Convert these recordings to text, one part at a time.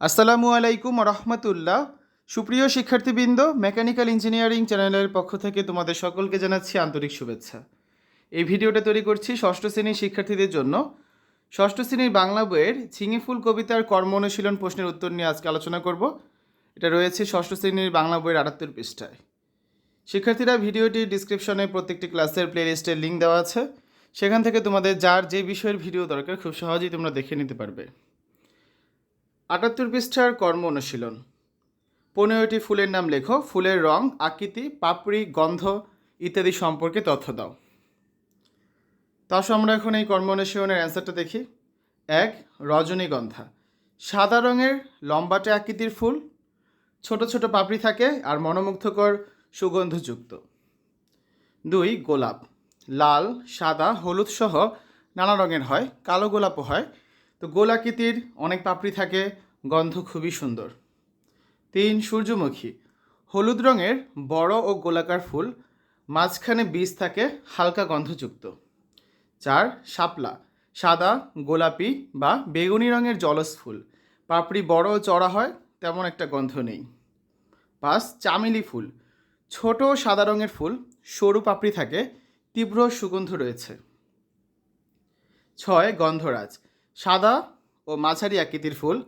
আসসালামু আলাইকুম রহমতুল্লাহ সুপ্রিয় শিক্ষার্থীবৃন্দ, মেকানিক্যাল ইঞ্জিনিয়ারিং চ্যানেলের পক্ষ থেকে তোমাদের সকলকে জানাচ্ছি আন্তরিক শুভেচ্ছা। এই ভিডিওটা তৈরি করছি ষষ্ঠ শ্রেণির শিক্ষার্থীদের জন্য। ষষ্ঠ শ্রেণির বাংলা বইয়ের ঝিঙেফুল কবিতার কর্ম অনুশীলন প্রশ্নের উত্তর নিয়ে আজকে আলোচনা করব। এটা রয়েছে ষষ্ঠ শ্রেণির বাংলা বইয়ের আটাত্তর পৃষ্ঠায়। শিক্ষার্থীরা ভিডিওটির ডিসক্রিপশনে প্রত্যেকটি ক্লাসের প্লেলিস্টের লিঙ্ক দেওয়া আছে। সেখান থেকে তোমাদের যার যে বিষয়ের ভিডিও দরকার, খুব সহজেই তোমরা দেখে নিতে পারবে। আটাত্তর পৃষ্ঠার কর্ম অনুশীলন। পনেরোটি ফুলের নাম লেখো, ফুলের রং, আকৃতি, পাপড়ি, গন্ধ ইত্যাদি সম্পর্কে তথ্য দাও। তা আমরা এখন এই কর্ম অনুশীলনের অ্যান্সারটা দেখি। এক, রজনীগন্ধা। সাদা রঙের লম্বাটে আকৃতির ফুল, ছোট ছোট পাপড়ি থাকে আর মনোমুগ্ধকর সুগন্ধযুক্ত। দুই, গোলাপ। লাল, সাদা, হলুদ সহ নানা রঙের হয়, কালো গোলাপও হয়। তো গোলাকৃতির অনেক পাপড়ি থাকে গন্ধ খুবই সুন্দর। তিন সূর্যমুখী, হলুদ রঙের বড় ও গোলাকার ফুল, মাঝখানে বীজ থাকে হালকা গন্ধযুক্ত। চার, শাপলা, সাদা, গোলাপি বা বেগুনি রঙের জলজ ফুল। পাপড়ি বড় ও চড়া হয়, তেমন একটা গন্ধ নেই। পাঁচ, চামেলি ফুল, ছোট সাদা রঙের ফুল, সরু পাপড়ি থাকে, তীব্র সুগন্ধ রয়েছে। ছয়, গন্ধরাজ, সাদা ও মাঝারি আকৃতির ফুল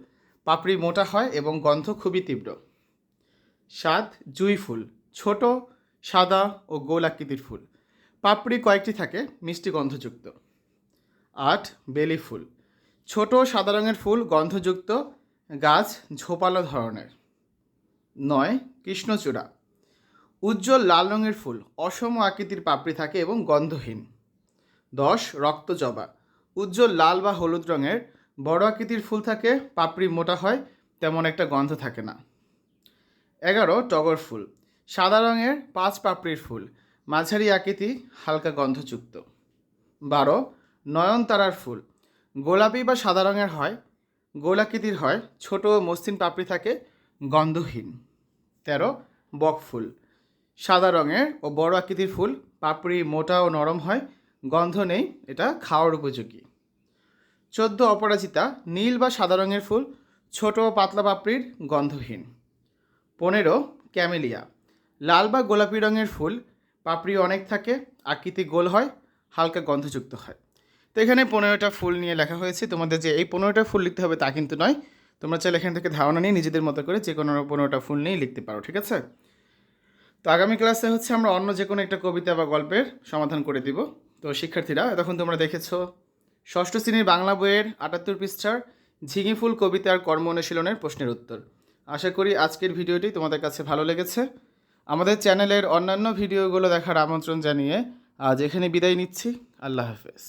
পাপড়ি মোটা হয় এবং গন্ধ খুবই তীব্র। সাত জুঁই ফুল, ছোট, সাদা ও গোল আকৃতির ফুল। পাপড়ি কয়েকটি থাকে, মিষ্টি গন্ধযুক্ত। আট, বেলি ফুল। ছোট সাদা রঙের ফুল গন্ধযুক্ত, গাছ ঝোপালো ধরনের। নয়, কৃষ্ণচূড়া। উজ্জ্বল লাল রঙের ফুল, অসম আকৃতির পাপড়ি থাকে এবং গন্ধহীন। দশ রক্তজবা উজ্জ্বল লাল বা হলুদ রঙের বড় আকৃতির ফুল থাকে, পাপড়ি মোটা হয়, তেমন একটা গন্ধ থাকে না। এগারো, টগর ফুল। সাদা রঙের পাঁচ পাপড়ির ফুল। মাঝারি আকৃতি, হালকা গন্ধযুক্ত। বারো, নয়নতারার ফুল। গোলাপি বা সাদা রঙের হয়, গোলাকৃতির হয়, ছোট মসৃণ পাপড়ি থাকে, গন্ধহীন। তেরো, বক ফুল। সাদা রঙের ও বড় আকৃতির ফুল, পাপড়ি মোটা ও নরম হয়, গন্ধ নেই, এটা খাওয়ার উপযোগী। চোদ্দ অপরাজিতা, নীল বা সাদা রঙের ফুল, ছোট ও পাতলা পাপড়ির গন্ধহীন। পনেরো, ক্যামেলিয়া। লাল বা গোলাপি রঙের ফুল, পাপড়ি অনেক থাকে, আকৃতি গোল হয়, হালকা গন্ধযুক্ত হয়। তো এখানে পনেরোটা ফুল নিয়ে লেখা হয়েছে। তোমাদের যে এই পনেরোটা ফুল লিখতে হবে তা কিন্তু নয়। তোমরা চাইলে এখান থেকে ধারণা নিয়ে নিজেদের মতো করে যে কোনো পনেরোটা ফুল নিয়েই লিখতে পারো, ঠিক আছে? তো আগামী ক্লাসে হচ্ছে আমরা অন্য যে কোনো একটা কবিতা বা গল্পের সমাধান করে দিব। তো শিক্ষার্থীরা, এতক্ষণ তোমরা দেখেছ ষষ্ঠ শ্রেণির বাংলা বইয়ের আটাত্তর পৃষ্ঠার ঝিঙি ফুল কবিতার কর্ম অনুশীলনের প্রশ্নের উত্তর। আশা করি আজকের ভিডিওটি তোমাদের কাছে ভালো লেগেছে। আমাদের চ্যানেলের অন্যান্য ভিডিওগুলো দেখার আমন্ত্রণ জানিয়ে আজ এখানে বিদায় নিচ্ছি। আল্লাহ হাফেজ।